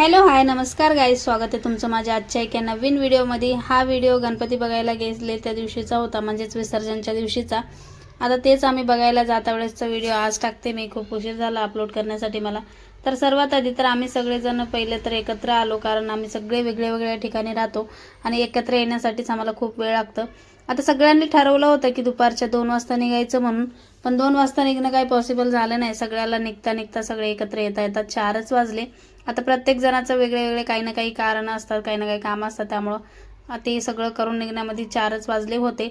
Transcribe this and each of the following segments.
Hello hi नमस्कार guys स्वागत आहे तुमचं माझ्या आजच्या एका नवीन व्हिडिओमध्ये. हा व्हिडिओ गणपती बघायला गेले त्या दिवशीचा होता म्हणजेच विसर्जनच्या दिवशीचा. आता तेच आम्ही बघायला जाता वेळेसचा व्हिडिओ आज टाकते. मी खूप उशीर झाला अपलोड करण्यासाठी मला. तर सर्वात आधी तर आम्ही सगळेजण पहिले तर एकत्र आलो कारण आम्ही सगळे वेगळ्या वेगळ्या ठिकाणी राहतो आणि एकत्र येण्यासाठीच आम्हाला खूप वेळ लागतं. आता सगळ्यांनी ठरवलं होतं की दुपारच्या दोन वाजता निघायचं म्हणून पण दोन वाजता निघणं काही पॉसिबल झालं नाही. सगळ्याला निघता निघता सगळे एकत्र येता येतात. चारच वाजले. आता प्रत्येक जणाचं वेगळे वेगळे काही ना काही कारणं असतात काही ना काही कामं असतात. त्यामुळं ते सगळं करून निघण्यामध्ये चारच वाजले होते.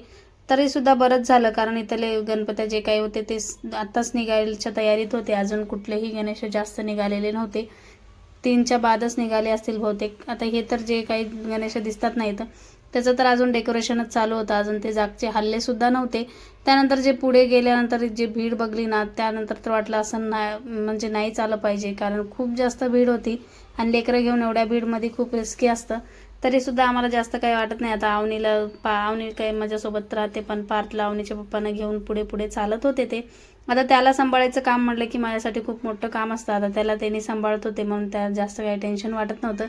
तरीसुद्धा बरंच झालं कारण इथले गणपत्या जे काही होते ते आत्ताच निघायच्या तयारीत होते. अजून कुठलेही गणेश जास्त निघालेले नव्हते. तीनच्या बादच निघाले असतील बहुतेक. आता हे तर जे काही गणेश दिसतात नाहीत त्याचं तर अजून डेकोरेशनच चालू होतं. अजून ते जागचे हल्लेसुद्धा नव्हते. त्यानंतर जे पुढे गेल्यानंतर जे भीड बघली ना त्यानंतर तर वाटलं असं ना म्हणजे नाही चालं पाहिजे. कारण खूप जास्त भीड होती आणि लेकरं घेऊन एवढ्या भीडमध्ये खूप रिस्की असतं. तरीसुद्धा आम्हाला जास्त काही वाटत नाही. आता आवनीला पा आवनी काही माझ्यासोबत राहते पण पार्थला आवनीच्या पप्पांना घेऊन पुढे पुढे चालत होते ते. आता त्याला सांभाळायचं काम म्हटलं की माझ्यासाठी खूप मोठं काम असतं. आता त्याला त्यांनी सांभाळत होते म्हणून त्या जास्त काही टेन्शन वाटत नव्हतं.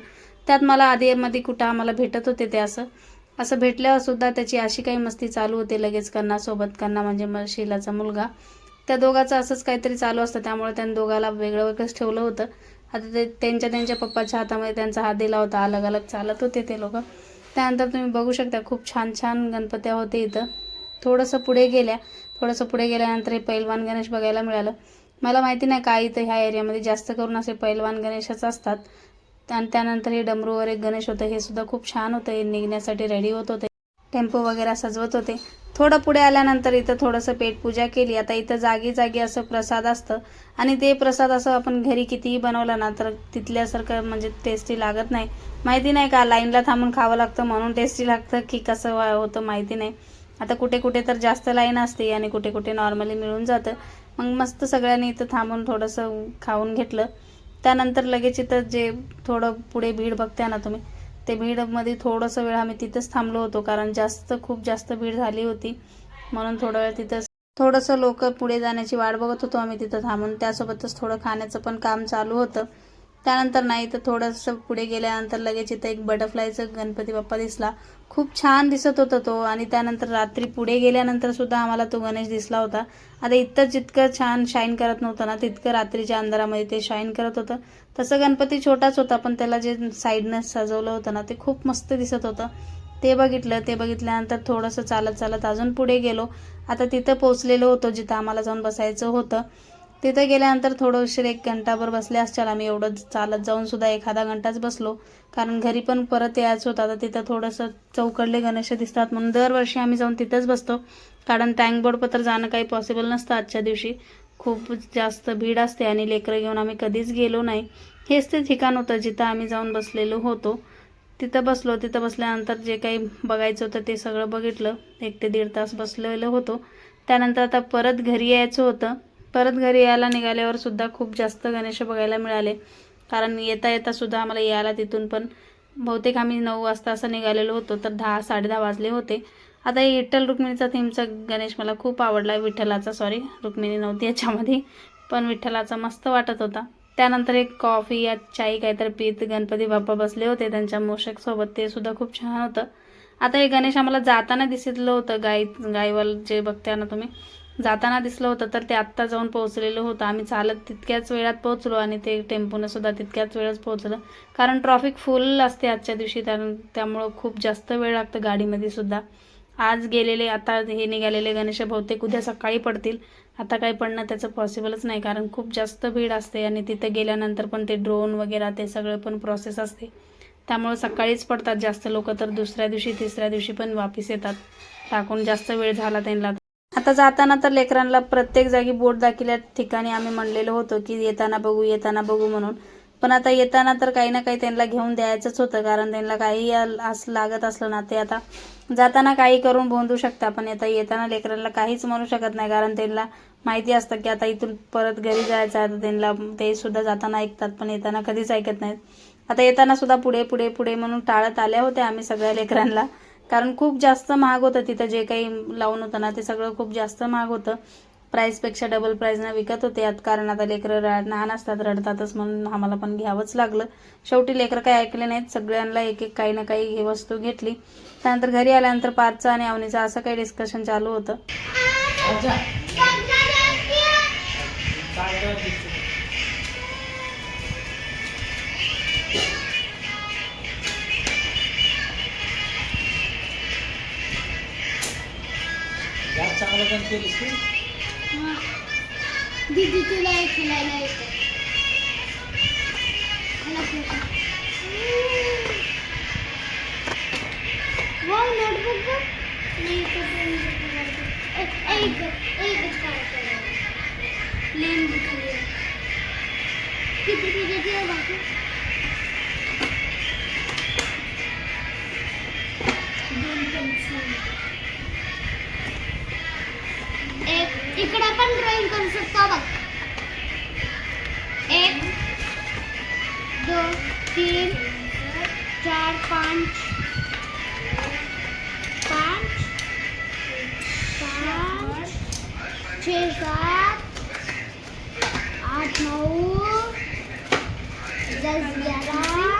त्यात मला आधीमध्ये कुठं आम्हाला भेटत होते ते असं. असं भेटल्यावर सुद्धा त्याची अशी काही मस्ती चालू होते लगेच कन्ना सोबत. कन्ना म्हणजे म शिलाचा मुलगा. त्या दोघाचं असंच काहीतरी चालू असतं. त्यामुळे त्यांनी दोघाला वेगळं वेगळंच ठेवलं होतं. आता ते त्यांच्या त्यांच्या पप्पाच्या हातामध्ये त्यांचा हात दिला होता. अलग अलग चालत होते ते लोक. त्यानंतर तुम्ही बघू शकता खूप छान छान गणपत्या होते इथं. थोडंसं पुढे गेल्या. थोडंसं पुढे गेल्यानंतर हे पैलवान गणेश बघायला मिळालं. मला माहिती नाही काय इथं ह्या एरियामध्ये जास्त करून असे पैलवान गणेशच असतात. आणि त्यानंतर हे डमरूवर एक गणेश होतं. हे सुद्धा खूप छान होतं. हे निघण्यासाठी रेडी होत होते. टेम्पो वगैरे सजवत होते. थोडं पुढे आल्यानंतर इथं थोडंसं पेटपूजा केली. आता इथं जागी जागी असं प्रसाद असतं. आणि ते प्रसाद असं आपण घरी कितीही बनवलं ना तर तिथल्यासारखं म्हणजे टेस्टी लागत नाही. माहिती नाही का लाईनला थांबून खावं लागतं म्हणून टेस्टी लागतं की कसं वा- होतं माहिती नाही. आता कुठे कुठे तर जास्त लाईन असते आणि कुठे कुठे नॉर्मली मिळून जातं. मग मस्त सगळ्यांनी इथं थांबून थोडंसं खाऊन घेतलं. त्यानंतर लगेच इथं जे थोडं पुढे भीड बघते ना तुम्ही ते भीडमध्ये थोडंसं वेळ आम्ही तिथंच थांबलो होतो कारण जास्त खूप जास्त भीड झाली होती. म्हणून थोडा वेळ तिथंच थोडंसं लोक पुढे जाण्याची वाट बघत होतो आम्ही तिथं थांबून. त्यासोबतच थोडं खाण्याचं पण काम चालू होतं. त्यानंतर नाही तर थोडंसं पुढे गेल्यानंतर लगेच इथं एक बटरफ्लायचं गणपती बाप्पा दिसला. खूप छान दिसत होता तो आणि त्यानंतर रात्री पुढे गेल्यानंतर सुद्धा आम्हाला तो गणेश दिसला होता. आता इथं जितकं छान शाईन करत नव्हतं ना तितकं रात्रीच्या अंधारामध्ये ते शाईन करत होतं. तसं गणपती छोटाच होता पण त्याला जे साईडनं सजवलं होतं ना ते खूप मस्त दिसत होतं. ते बघितलं ते बघितल्यानंतर थोडंसं चालत चालत अजून पुढे गेलो. आता तिथं पोचलेलो होतो जिथं आम्हाला जाऊन बसायचं होतं. तिथं गेल्यानंतर थोडं उशीर एक घंटाभर बसले. असचाल आम्ही एवढं चालत जाऊन सुद्धा एखादा घंटाच बसलो. कारण घरी पण परत यायचं होतं. आता तिथं थोडंसं चौकडले गणेश दिसतात म्हणून दरवर्षी आम्ही जाऊन तिथंच बसतो. कारण टँक बोर्डपत्र जाणं काही पॉसिबल नसतं आजच्या दिवशी. खूप जास्त भीड असते आणि लेकरं घेऊन आम्ही कधीच गेलो नाही. हेच ते ठिकाण होतं जिथं आम्ही जाऊन बसलेलो होतो. तिथं बसलो. तिथं बसल्यानंतर जे काही बघायचं होतं ते सगळं बघितलं. एक ते दीड तास बसलेलो होतो. त्यानंतर आता परत घरी यायचं होतं. परत घरी यायला निघाल्यावर सुद्धा खूप जास्त गणेश बघायला मिळाले. कारण येता येता सुद्धा आम्हाला यायला तिथून पण बहुतेक आम्ही नऊ वाजता असं निघालेलो होतो तर दहा साडेदहा वाजले होते. आता विठ्ठल रुक्मिणीचा थीमचा गणेश मला खूप आवडला विठ्ठलाचा सॉरी रुक्मिणी नव्हती याच्यामध्ये पण विठ्ठलाचा मस्त वाटत होता. त्यानंतर एक कॉफी या चाई काहीतरी पीत गणपती बाप्पा बसले होते त्यांच्या मोशकसोबत ते सुद्धा खूप छान होतं. आता हे गणेश आम्हाला जाताना दिसलं होतं गाई गाईवाल जे बघताना तुम्ही जाताना दिसलं होतं तर ते आत्ता जाऊन पोहोचलेलं होतं. आम्ही चालत तितक्याच वेळात पोहोचलो आणि ते टेम्पोनं सुद्धा तितक्याच वेळच पोहोचलं. कारण ट्रॉफिक फुल असते आजच्या दिवशी कारण त्यामुळं खूप जास्त वेळ लागतं गाडीमध्ये सुद्धा. आज गेलेले आता हे निघालेले गणेश बहुतेक उद्या सकाळी पडतील. आता काही पडणं त्याचं पॉसिबलच नाही कारण खूप जास्त भीड असते आणि तिथे गेल्यानंतर पण ते ड्रोन वगैरे ते सगळं पण प्रोसेस असते. त्यामुळे सकाळीच पडतात जास्त लोक तर दुसऱ्या दिवशी तिसऱ्या दिवशी पण वापस येतात. टाकून जास्त वेळ झाला त्यांना आता जाताना तर लेकरांना प्रत्येक जागी बोट दाखिल्या ठिकाणी आम्ही म्हणलेलो होतो की येताना बघू येताना बघू म्हणून. पण आता येताना तर काही ना काही त्यांना घेऊन द्यायचंच होतं कारण त्यांना काही असं लागत असलं ना ते आता जाताना काही करून बोंधू शकता पण आता येताना लेकरांना काहीच म्हणू शकत नाही कारण त्यांना माहिती असतं की आता इथून परत घरी जायचं आहे तर त्यांना ते सुद्धा जाताना ऐकतात पण येताना कधीच ऐकत नाहीत. आता येताना सुद्धा पुढे पुढे पुढे म्हणून टाळत आल्या होत्या आम्ही सगळ्या लेकरांना. कारण खूप जास्त महाग होतं तिथं जे काही लावून होतं ना ते सगळं खूप जास्त महाग होतं. प्राईसपेक्षा डबल प्राईजनं विकत होते. यात कारण आता लेकरं रा- लहान असतात रडतातच म्हणून आम्हाला पण घ्यावंच लागलं. शेवटी लेकरं काही ऐकले नाहीत. सगळ्यांना एक एक काही ना काही ही वस्तू घेतली. त्यानंतर घरी आल्यानंतर पार्थचं आणि अवनीचं असं काही डिस्कशन चालू होतं. दीदी तुला हे खेळायला येतं. मला खेळता. वाव, एक Plain किती आहे बाकी? इकडे पण ड्रॉइंग करू शकतो बघ. एक दोन तीन चार पाच पाच पाच छे सात आठ नऊ दस ग्यारह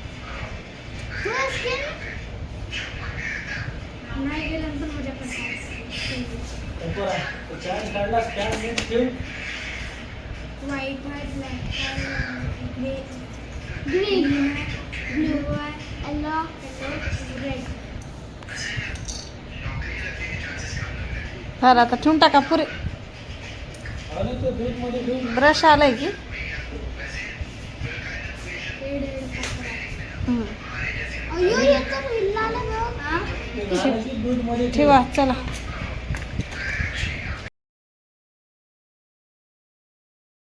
इथे तुला स्किन नाही गेल्यानंतर मजा white white black green blue yellow red बरं आता ठेवून टाका पुरे ब्रश आलाय की ठेवा चला.